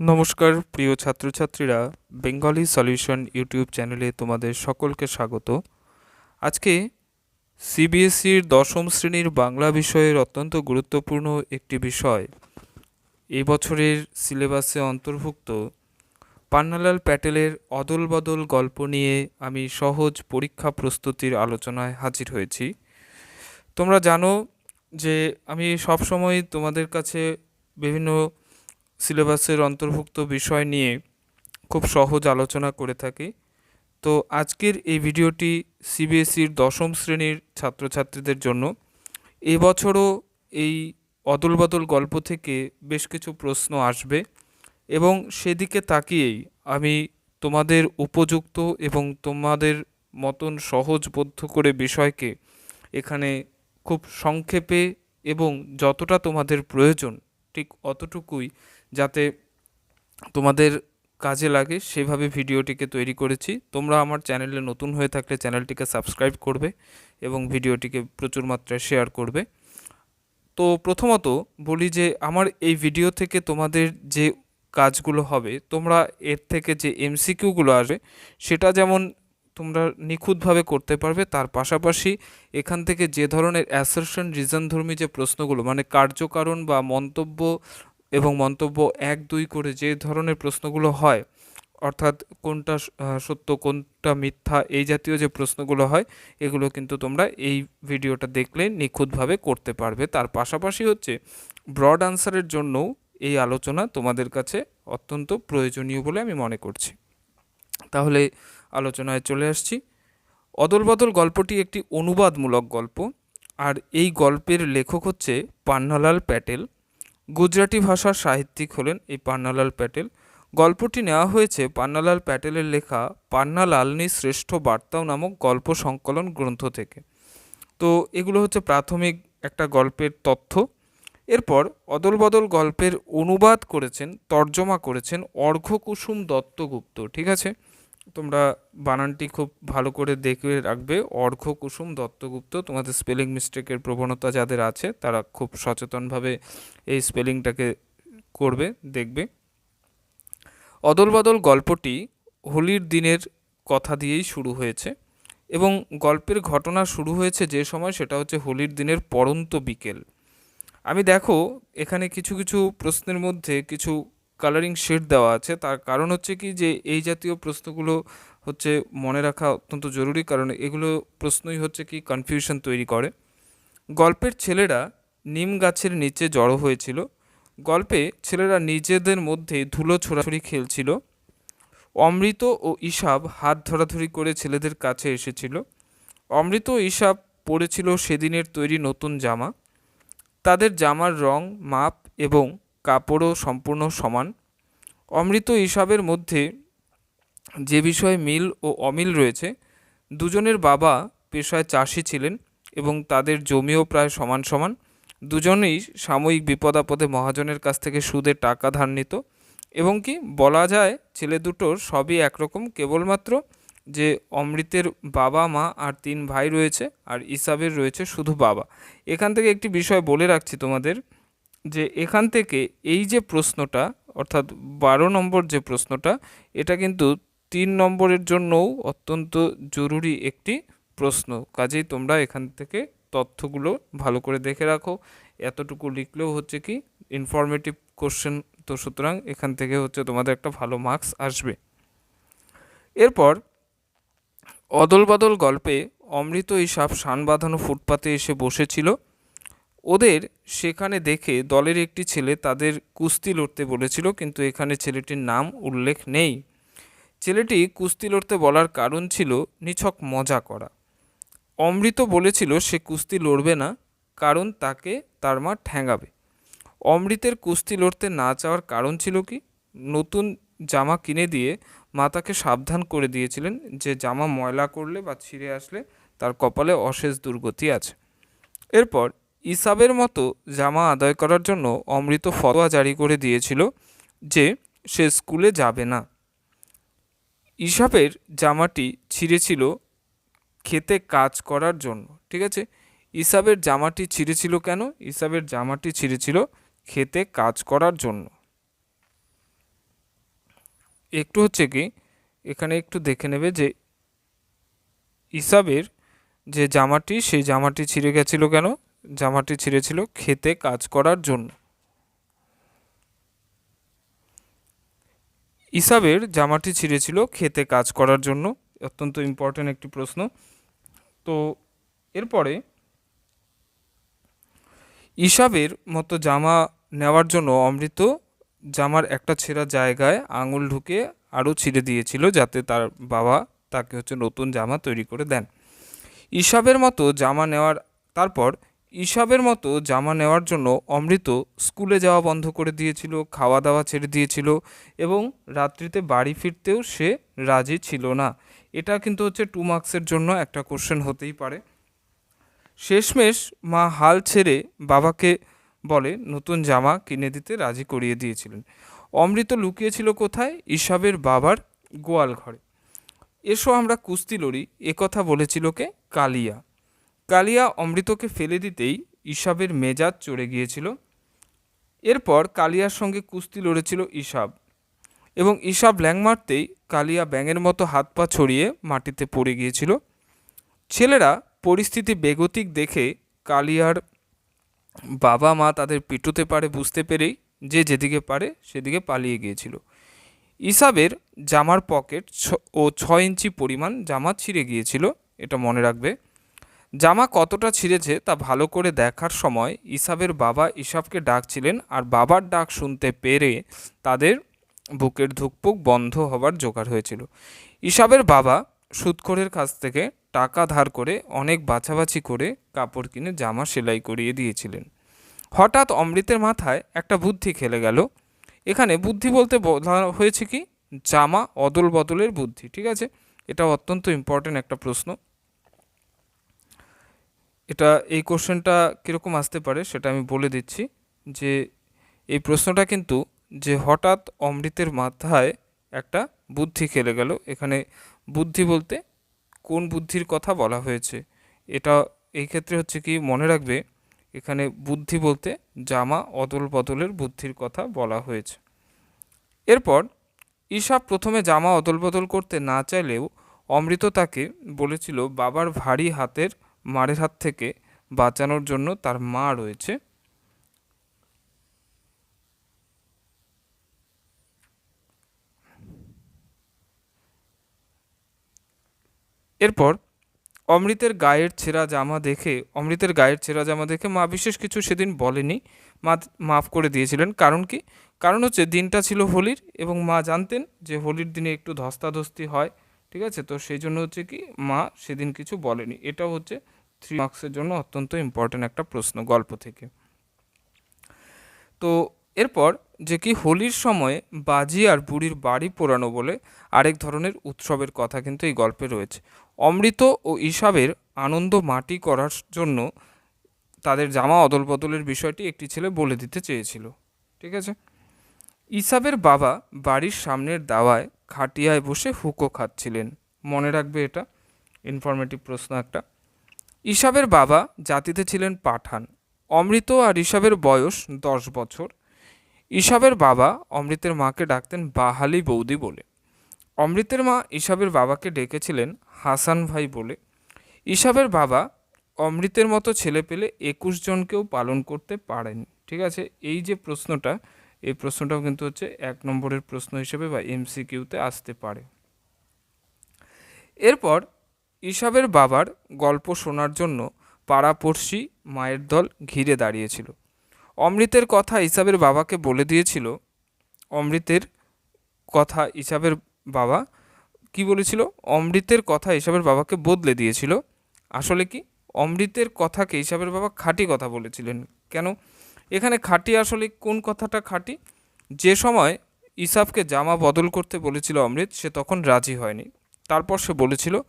নমস্কার, প্রিয় ছাত্রছাত্রীরা। বেঙ্গলি সলিউশন ইউটিউব চ্যানেলে তোমাদের সকলকে স্বাগত। আজকে সিবিএসইর দশম শ্রেণির বাংলা বিষয়ের অত্যন্ত গুরুত্বপূর্ণ একটি বিষয়। এই বছরের সিলেবাসে অন্তর্ভুক্ত পান্নালাল প্যাটেলের অদল বদল গল্প নিয়ে আমি সহজ পরীক্ষা প্রস্তুতির আলোচনায় হাজির হয়েছি। তোমরা জানো যে আমি সবসময় তোমাদের কাছে বিভিন্ন সিলেবাসের অন্তর্ভুক্ত বিষয় নিয়ে খুব সহজ আলোচনা করে থাকি। তো আজকের এই ভিডিওটি সিবিএসইর দশম শ্রেণির ছাত্রছাত্রীদের জন্য। এবছরও এই অদল বদল গল্প থেকে বেশ কিছু প্রশ্ন আসবে এবং সেদিকে তাকিয়েই আমি তোমাদের উপযুক্ত এবং তোমাদের মতন সহজবোধ্য করে বিষয়কে এখানে খুব সংক্ষেপে এবং যতটা তোমাদের প্রয়োজন ঠিক অতটুকুই যাতে তোমাদের কাজে লাগে, সেভাবে ভিডিওটিকে তৈরি করেছি। তোমরা আমার চ্যানেলে নতুন হয়ে থাকলে চ্যানেলটিকে সাবস্ক্রাইব করবে এবং ভিডিওটিকে প্রচুর মাত্রায় শেয়ার করবে। তো প্রথমত বলি যে, আমার এই ভিডিও থেকে তোমাদের যে কাজগুলো হবে, তোমরা এর থেকে যে এমসিকিউগুলো আসবে, সেটা যেমন তোমরা নিখুঁতভাবে করতে পারবে, তার পাশাপাশি এখান থেকে যে ধরনের অ্যাসারশন রিজনধর্মী যে প্রশ্নগুলো মানে কার্যকারণ বা মন্তব্য এবং মন্তব্য এক দুই করে যে ধরনের প্রশ্নগুলো হয়, অর্থাৎ কোনটা সত্য, কোনটা মিথ্যা, এই জাতীয় যে প্রশ্নগুলো হয়, এগুলো কিন্তু তোমরা এই ভিডিওটা দেখলে নিখুঁতভাবে করতে পারবে। তার পাশাপাশি হচ্ছে ব্রড আনসারের জন্যও এই আলোচনা তোমাদের কাছে অত্যন্ত প্রয়োজনীয় বলে আমি মনে করছি। তাহলে আলোচনায় চলে আসছি। অদল বদল গল্পটি একটি অনুবাদমূলক গল্প, আর এই গল্পের লেখক হচ্ছে পান্নালাল প্যাটেল। গুজরাটি ভাষার সাহিত্যিক হলেন এই পান্নালাল প্যাটেল। গল্পটি নেওয়া হয়েছে পান্নালাল প্যাটেলের লেখা পান্নালালনি শ্রেষ্ঠ বার্তাও নামক গল্প সংকলন গ্রন্থ থেকে। তো এগুলো হচ্ছে প্রাথমিক একটা গল্পের তথ্য। এরপর অদল বদল গল্পের অনুবাদ করেছেন, তর্জমা করেছেন অর্ঘ্যকুসুম দত্তগুপ্ত, ঠিক আছে? তোমরা বানানটি খুব ভালো করে দেখে রাখবে। অর্ঘ্য কুসুম দত্তগুপ্ত, তোমাদের স্পেলিং মিস্টেকের প্রবণতা যাদের আছে, তারা খুব সচেতনভাবে এই স্পেলিংটাকে করবে, দেখবে। অদল বদল গল্পটি হোলির দিনের কথা দিয়েই শুরু হয়েছে এবং গল্পের ঘটনা শুরু হয়েছে যে সময়, সেটা হচ্ছে হোলির দিনের পরন্ত বিকেল। আমি দেখো, এখানে কিছু কিছু প্রশ্নের মধ্যে কিছু কালারিং শেড দেওয়া আছে। তার কারণ হচ্ছে কি যে এই জাতীয় প্রশ্নগুলো হচ্ছে মনে রাখা অত্যন্ত জরুরি কারণ এগুলো প্রশ্নই হচ্ছে কি কনফিউশন তৈরি করে। গল্পের ছেলেরা নিম গাছের নিচে জড়ো হয়েছিল। গল্পে ছেলেরা নিজেদের মধ্যে ধুলো ছোড়াছুড়ি খেলছিল। অমৃত ও ইসাব হাত ধরাধরি করে ছেলেদের কাছে এসেছিল। অমৃত ও ইসাব পরেছিল সেদিনের তৈরি নতুন জামা। তাদের জামার রং, মাপ এবং কাপড়ও সম্পূর্ণ সমান। অমৃত হিসাবের মধ্যে যে বিষয়ে মিল ও অমিল রয়েছে, দুজনের বাবা পেশায় চাষি ছিলেন এবং তাদের জমিও প্রায় সমান সমান। দুজনেই সাময়িক বিপদাপদে মহাজনের কাছ থেকে সুদে টাকা ধার নিত এবং কি বলা যায় ছেলে দুটোর সবই একরকম, কেবলমাত্র যে অমৃতের বাবা, মা আর তিন ভাই রয়েছে আর ইসাবের রয়েছে শুধু বাবা। এখান থেকে একটি বিষয় বলে রাখছি তোমাদের। যে এখান থেকে এই যে প্রশ্নটা, অর্থাৎ বারো নম্বর যে প্রশ্নটা, এটা কিন্তু তিন নম্বরের জন্যও অত্যন্ত জরুরি একটি প্রশ্ন। কাজেই তোমরা এখান থেকে তথ্যগুলো ভালো করে দেখে রাখো। এতটুকু লিখলেও হচ্ছে কি ইনফরমেটিভ কোশ্চেন তো সুতরাং এখান থেকে হচ্ছে তোমাদের একটা ভালো মার্কস আসবে। এরপর অদল বদল গল্পে অমৃত ইসাব শান বাঁধানো ফুটপাতে এসে বসেছিল। ওদের সেখানে দেখে দলের একটি ছেলে তাদের কুস্তি লড়তে বলেছিল, কিন্তু এখানে ছেলেটির নাম উল্লেখ নেই। ছেলেটি কুস্তি লড়তে বলার কারণ ছিল নিছক মজা করা। অমৃত বলেছিল, সে কুস্তি লড়বে না, কারণ তাকে তার মা ঠ্যাঙাবে। অমৃতের কুস্তি লড়তে না চাওয়ার কারণ ছিল কি? নতুন জামা কিনে দিয়ে মা তাকে সাবধান করে দিয়েছিলেন যে জামা ময়লা করলে বা ছিঁড়ে আসলে তার কপালে অশেষ দুর্গতি আছে। এরপর ইসাবের মতো জামা আদায় করার জন্য অমৃত ফতোয়া জারি করে দিয়েছিল যে সে স্কুলে যাবে না। ইসাবের জামাটি ছিঁড়েছিল খেতে কাজ করার জন্য, ঠিক আছে? ইসাবের জামাটি ছিঁড়েছিল কেন? ইসাবের জামাটি ছিঁড়েছিল খেতে কাজ করার জন্য। একটু হচ্ছে কি, এখানে একটু দেখে নেবে যে ইসাবের যে জামাটি, সেই জামাটি ছিঁড়ে গেছিল কেন? জামাটি ছিঁড়েছিল খেতে কাজ করার জন্য। ইসাবের জামাটি ছিঁড়েছিল খেতে কাজ করার জন্য। অত্যন্ত ইম্পর্ট্যান্ট একটি প্রশ্ন। তো এরপরে ইসাবের মতো জামা নেওয়ার জন্য অমৃত জামার একটা ছেঁড়া জায়গায় আঙুল ঢুকে আরও ছিঁড়ে দিয়েছিল যাতে তার বাবা তাকে হচ্ছে নতুন জামা তৈরি করে দেন। ইসাবের মতো জামা নেওয়ার, তারপর ইসাবের মতো জামা নেওয়ার জন্য অমৃত স্কুলে যাওয়া বন্ধ করে দিয়েছিল খাওয়া দাওয়া ছেড়ে দিয়েছিল এবং রাত্রিতে বাড়ি ফিরতেও সে রাজি ছিল না। এটা কিন্তু হচ্ছে টু মার্কসের জন্য একটা কোশ্চেন হতেই পারে। শেষমেশ মা হাল ছেড়ে বাবাকে বলে, নতুন জামা কিনে দিতে রাজি করিয়ে দিয়েছিলেন। অমৃত লুকিয়েছিল কোথায়? ইসাবের বাবার গোয়াল ঘরে। এসো আমরা কুস্তি লড়ি। একথা বলেছিল কে? কালিয়া। কালিয়া অমৃতকে ফেলে দিতেই ইসাবের মেজাজ চড়ে গিয়েছিল। এরপর কালিয়ার সঙ্গে কুস্তি লড়েছিল ইসাব এবং ইসাব ল্যাং মারতেই কালিয়া ব্যাঙের মতো হাত পা ছড়িয়ে মাটিতে পড়ে গিয়েছিল। ছেলেরা পরিস্থিতি বেগতিক দেখে কালিয়ার বাবা মা তাদের পিটুতে পারে বুঝতে পেরেই যে যেদিকে পারে সেদিকে পালিয়ে গিয়েছিল। ইসাবের জামার পকেট ছ- ও ছয় ইঞ্চি পরিমাণ জামা ছিঁড়ে গিয়েছিল, এটা মনে রাখবে। জামা কতটা ছিঁড়েছে তা ভালো করে দেখার সময় ইসাবের বাবা ইসাবকে ডাকছিলেন আর বাবার ডাক শুনতে পেরে তাদের বুকের ধুকপুক বন্ধ হবার জোগাড় হয়েছিল। ইসাবের বাবা সুদখোরের কাছ থেকে টাকা ধার করে অনেক বাছাবাছি করে কাপড় কিনে জামা সেলাই করিয়ে দিয়েছিলেন। হঠাৎ অমৃতের মাথায় একটা বুদ্ধি খেলে গেল। এখানে বুদ্ধি বলতে বলা হয়েছে কি? জামা অদল বদলের বুদ্ধি, ঠিক আছে? এটা অত্যন্ত ইম্পর্ট্যান্ট একটা প্রশ্ন। এটা এই কোশ্চেনটা কীরকম আসতে পারে সেটা আমি বলে দিচ্ছি যে এই প্রশ্নটা কিন্তু যে হঠাৎ অমৃতের মাথায় একটা বুদ্ধি খেলে গেল। এখানে বুদ্ধি বলতে কোন বুদ্ধির কথা বলা হয়েছে? এটা এই ক্ষেত্রে হচ্ছে কি মনে রাখবে, এখানে বুদ্ধি বলতে জামা অদল বদলের বুদ্ধির কথা বলা হয়েছে। এরপর ঈশা প্রথমে জামা অদল বদল করতে না চাইলেও অমৃত তাকে বলেছিল, বাবার ভারী হাতের মারের হাত থেকে বাঁচানোর জন্য তার মা রয়েছে। এরপর অমৃতের গায়ের ছেঁড়া জামা দেখে, অমৃতের গায়ের ছেঁড়া জামা দেখে মা বিশেষ কিছু সেদিন বলেনি। মা মাফ করে দিয়েছিলেন। কারণ কি? কারণ হচ্ছে দিনটা ছিল হোলির এবং মা জানতেন যে হোলির দিনে একটু ধস্তাধস্তি হয়, ঠিক আছে? তো সেই জন্য হচ্ছে কি মা সেদিন কিছু বলেনি। এটাও হচ্ছে থ্রি মার্কসের জন্য অত্যন্ত ইম্পর্ট্যান্ট একটা প্রশ্ন গল্প থেকে। তো এরপর যে কি হোলির সময় বাজি আর বুড়ির বাড়ি পোড়ানো বলে আরেক ধরনের উৎসবের কথা কিন্তু এই গল্পে রয়েছে। অমৃত ও ইসাবের আনন্দ মাটি করার জন্য তাদের জামা অদল বদলের বিষয়টি একটি ছেলে বলে দিতে চেয়েছিল। ঠিক আছে? ইসাবের বাবা বাড়ির সামনের দাওয়ায় খাটিয়ায় বসে হুকো খাচ্ছিলেন। মনে রাখবে এটা? ইনফরমেটিভ প্রশ্ন একটা। ইসাবের বাবা জাতিতে ছিলেন পাঠান। অমৃত আর ইসাবের বয়স দশ বছর। ইসাবের বাবা অমৃতের মাকে ডাকতেন বাহালি বৌদি বলে। অমৃতের মা ইসাবের বাবাকে ডেকেছিলেন হাসান ভাই বলে। ইসাবের বাবা অমৃতের মতো ছেলে পেলে একুশ জনকেও পালন করতে পারেন। ঠিক আছে? এই যে প্রশ্নটা, এই প্রশ্নটাও কিন্তু হচ্ছে এক নম্বরের প্রশ্ন হিসেবে বা এমসিকিউতে আসতে পারে। এরপর ইসাবের বাবার গল্প শোনার জন্য পাড়াপড়শি মায়ের দল ঘিরে দাঁড়িয়েছিল। অমৃতের কথা ইসাবের বাবাকে বলে দিয়েছিল। অমৃতের কথা ইসাবের বাবা কি বলেছিল? অমৃতের কথা ইসাবের বাবাকে বদলে দিয়েছিল। আসলে কি? অমৃতের কথাকে ইসাবের বাবা খাঁটি কথা বলেছিলেন। কেন? এখানে খাঁটি আসলে কোন কথাটা খাঁটি? যে সময় ইসাবকে জামা বদল করতে বলেছিল অমৃত, সে তখন রাজি হয়নি। তারপর সে বলেছিল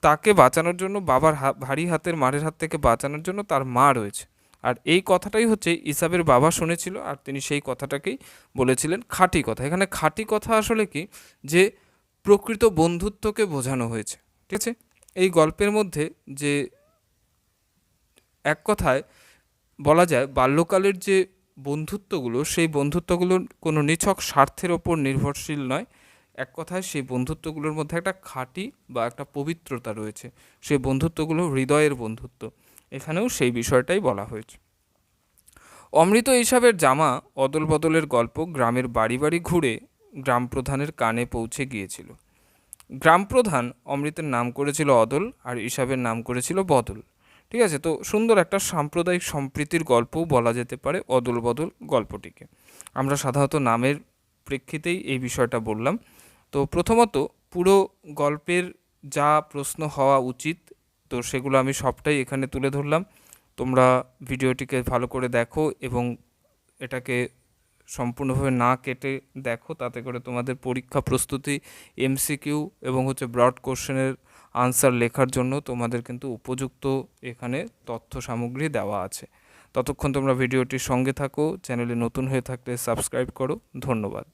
তাকে বাঁচানোর জন্য বাবার ভারী হাতের মারের হাত থেকে বাঁচানোর জন্য তার মা রয়েছে। আর এই কথাটাই হচ্ছে ইসাবের বাবা শুনেছিল আর তিনি সেই কথাটাকেই বলেছিলেন খাঁটি কথা। এখানে খাঁটি কথা আসলে কি? যে প্রকৃত বন্ধুত্বকে বোঝানো হয়েছে। ঠিক আছে? এই গল্পের মধ্যে যে এক কথায় বলা যায়, বাল্যকালের যে বন্ধুত্বগুলো, সেই বন্ধুত্বগুলো কোনো নিছক স্বার্থের ওপর নির্ভরশীল নয়। এক কথায় সেই বন্ধুত্বগুলোর মধ্যে একটা খাঁটি বা একটা পবিত্রতা রয়েছে। সেই বন্ধুত্বগুলো হৃদয়ের বন্ধুত্ব। এখানেও সেই বিষয়টাই বলা হয়েছে। অমৃত হিসাবের জামা অদল বদলের গল্প গ্রামের বাড়ি বাড়ি ঘুরে গ্রাম প্রধানের কানে পৌঁছে গিয়েছিল। গ্রাম প্রধান অমৃতের নাম করেছিল অদল আর ইসাবের নাম করেছিল বদল। ঠিক আছে? তো সুন্দর একটা সাম্প্রদায়িক সম্প্রীতির গল্পও বলা যেতে পারে অদল বদল গল্পটিকে। আমরা সাধারণত নামের প্রেক্ষিতেই এই বিষয়টা বললাম। তো প্রথমত পুরো গল্পের যা প্রশ্ন হওয়া উচিত, তো সেগুলো আমি সবটাই এখানে তুলে ধরলাম। তোমরা ভিডিওটিকে ভালো করে দেখো এবং এটাকে সম্পূর্ণভাবে না কেটে দেখো, তাতে করে তোমাদের পরীক্ষা প্রস্তুতি এমসিকিউ এবং হচ্ছে ব্রড কোশ্চেনের আনসার লেখার জন্য তোমাদের কিন্তু উপযুক্ত এখানে তথ্য সামগ্রী দেওয়া আছে। ততক্ষণ তোমরা ভিডিওটির সঙ্গে থাকো, চ্যানেলে নতুন হয়ে থাকলে সাবস্ক্রাইব করো। ধন্যবাদ।